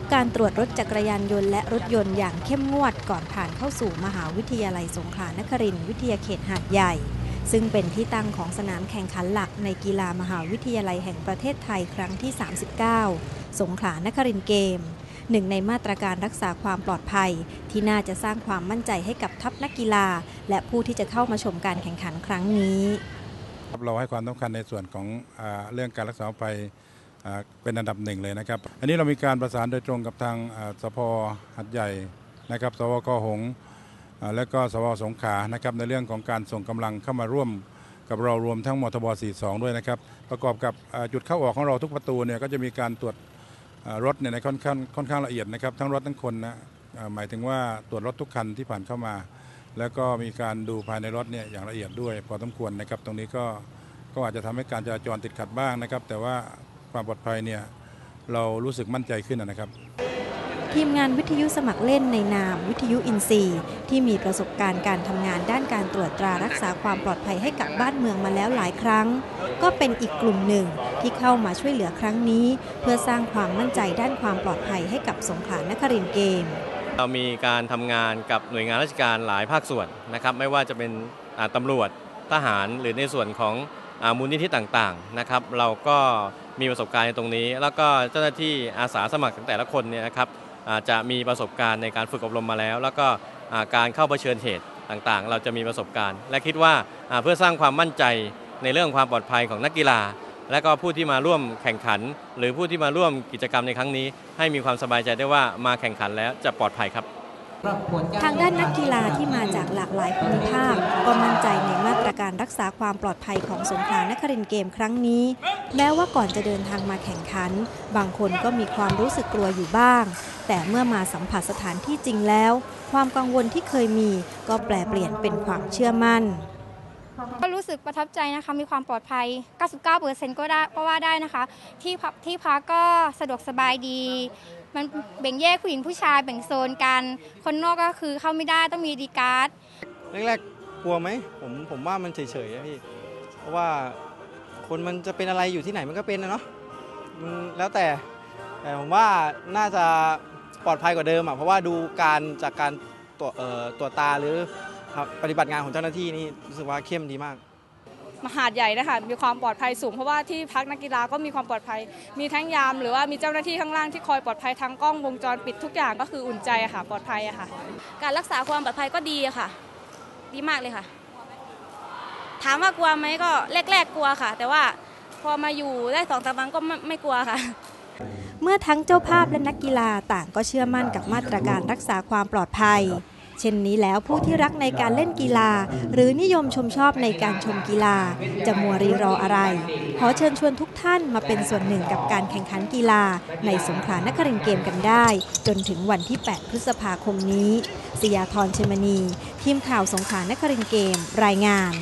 พการตรวจรถจักรยานยนต์และรถยนต์อย่างเข้มงวดก่อนผ่านเข้าสู่มหาวิทยาลัยสงขลานครินทร์วิทยาเขตหาดใหญ่ ซึ่งเป็นที่ตั้งของสนามแข่งขันหลักในกีฬามหาวิทยาลัยแห่งประเทศไทยครั้งที่ 39 สงขลานครินเกม หนึ่งในมาตรการรักษาความปลอดภัย ที่น่าจะสร้างความมั่นใจให้กับทัพนักกีฬา และผู้ที่จะเข้ามาชมการแข่งขันครั้งนี้เราให้ความสำคัญในส่วนของอเรื่องการรักษาความปลอดภัย เป็นอันดับหนึ่งเลยนะครับ อันนี้เรามีการประสานโดยตรงกับทางสพหัดใหญ่นะครับสวกหงและก็สวสงขานะครับในเรื่องของการส่งกำลังเข้ามาร่วมกับเรารวมทั้งมทบ 42 ด้วยนะครับ ประกอบกับจุดเข้าออกของเราทุกประตูเนี่ยก็จะมีการตรวจรถเนี่ยในค่อนข้างค่อนข้างละเอียดนะครับ ทั้งรถทั้งคนนะหมายถึงว่าตรวจรถทุกคันที่ผ่านเข้ามา แล้วก็มีการดูภายในรถเนี่ยอย่างละเอียดด้วยพอสมควรนะครับ ตรงนี้ก็ก็อาจจะทำให้การจราจรติดขัดบ้างนะครับ แต่ว่า ความปลอดภัยเนี่ยเรารู้สึกมั่นใจขึ้นนะครับ ทีมงานวิทยุสมัครเล่นในนามวิทยุอินทรีย์ ที่มีประสบการณ์การทำงานด้านการตรวจตรารักษาความปลอดภัยให้กับบ้านเมืองมาแล้วหลายครั้ง ก็เป็นอีกกลุ่มหนึ่งที่เข้ามาช่วยเหลือครั้งนี้ เพื่อสร้างความมั่นใจด้านความปลอดภัยให้กับสงขลานครินทร์เกม เรามีการทำงานกับหน่วยงานราชการหลายภาคส่วนนะครับไม่ว่าจะเป็นอ่าตำรวจทหารหรือในส่วนของอา มูลนิธิต่างๆนะครับ เราก็มีประสบการณ์ในตรงนี้ แล้วก็เจ้าหน้าที่อาสาสมัครแต่ละคนเนี่ยนะครับจะมีประสบการณ์ในการฝึกอบรมมาแล้ว แล้วก็การเข้าเผชิญเหตุต่างๆ เราจะมีประสบการณ์ และคิดว่าเพื่อสร้างความมั่นใจในเรื่องความปลอดภัยของนักกีฬา และก็ผู้ที่มาร่วมแข่งขัน หรือผู้ที่มาร่วมกิจกรรมในครั้งนี้ ให้มีความสบายใจได้ว่ามาแข่งขันแล้วจะปลอดภัยครับ ทางด้านนักกีฬาที่มาจากหลากหลายภูมิภาค ก็มั่นใจในมาตรการรักษาความปลอดภัยของสงขลานครินทร์เกมครั้งนี้ แม้ว่าก่อนจะเดินทางมาแข่งขัน บางคนก็มีความรู้สึกกลัวอยู่บ้าง แต่เมื่อมาสัมผัสสถานที่จริงแล้ว ความกังวลที่เคยมีก็แปลเปลี่ยนเป็นความเชื่อมั่น ก็รู้สึกประทับใจนะคะมีความปลอดภัย 99%ก็ได้ก็ว่าได้นะคะ ที่พักที่พักก็สะดวกสบายดี มันแบ่งแยกผู้หญิงผู้ชายแบ่งโซนกัน คนนอกก็คือเข้าไม่ได้ต้องมีดีการ์ดแรกๆกลัวไหมผมผมว่ามันเฉยๆอะพี่เพราะว่าคนมันจะเป็นอะไรอยู่ที่ไหนมันก็เป็นนะเนาะแล้วแต่แต่ผมว่าน่าจะปลอดภัยกว่าเดิมอะเพราะว่าดูการจากการตรวจตรวจตาหรือ ครับปฏิบัติงานของเจ้าหน้าที่นี่รู้สึกว่าเข้มดีมากมหาดใหญ่นะคะมีความปลอดภัยสูง เพราะว่าที่พักนักกีฬาก็มีความปลอดภัย มีทั้งยามหรือว่ามีเจ้าหน้าที่ข้างล่างที่คอยปลอดภัยทางกล้องวงจรปิดทุกอย่างก็คืออุ่นใจอะค่ะ ปลอดภัยอะค่ะ การรักษาความปลอดภัยก็ดีอะค่ะ ดีมากเลยค่ะ ถามว่ากลัวไหมก็แรกๆกลัวค่ะ แต่ว่าพอมาอยู่ได้สองสามวันก็ไม่ไม่กลัวค่ะเมื่อทั้งเจ้าภาพและนักกีฬาต่างก็เชื่อมั่นกับมาตรการรักษาความปลอดภัย เช่นนี้แล้วผู้ที่รักในการเล่นกีฬา หรือนิยมชมชอบในการชมกีฬา จะมัวรีรออะไร ขอเชิญชวนทุกท่านมาเป็นส่วนหนึ่งกับการแข่งขันกีฬา ในสงขลานครินทร์เกมกันได้ จนถึงวันที่ 8 พฤษภาคมนี้สยาธรเชมนี ทีมข่าวสงขลานครินทร์เกม รายงาน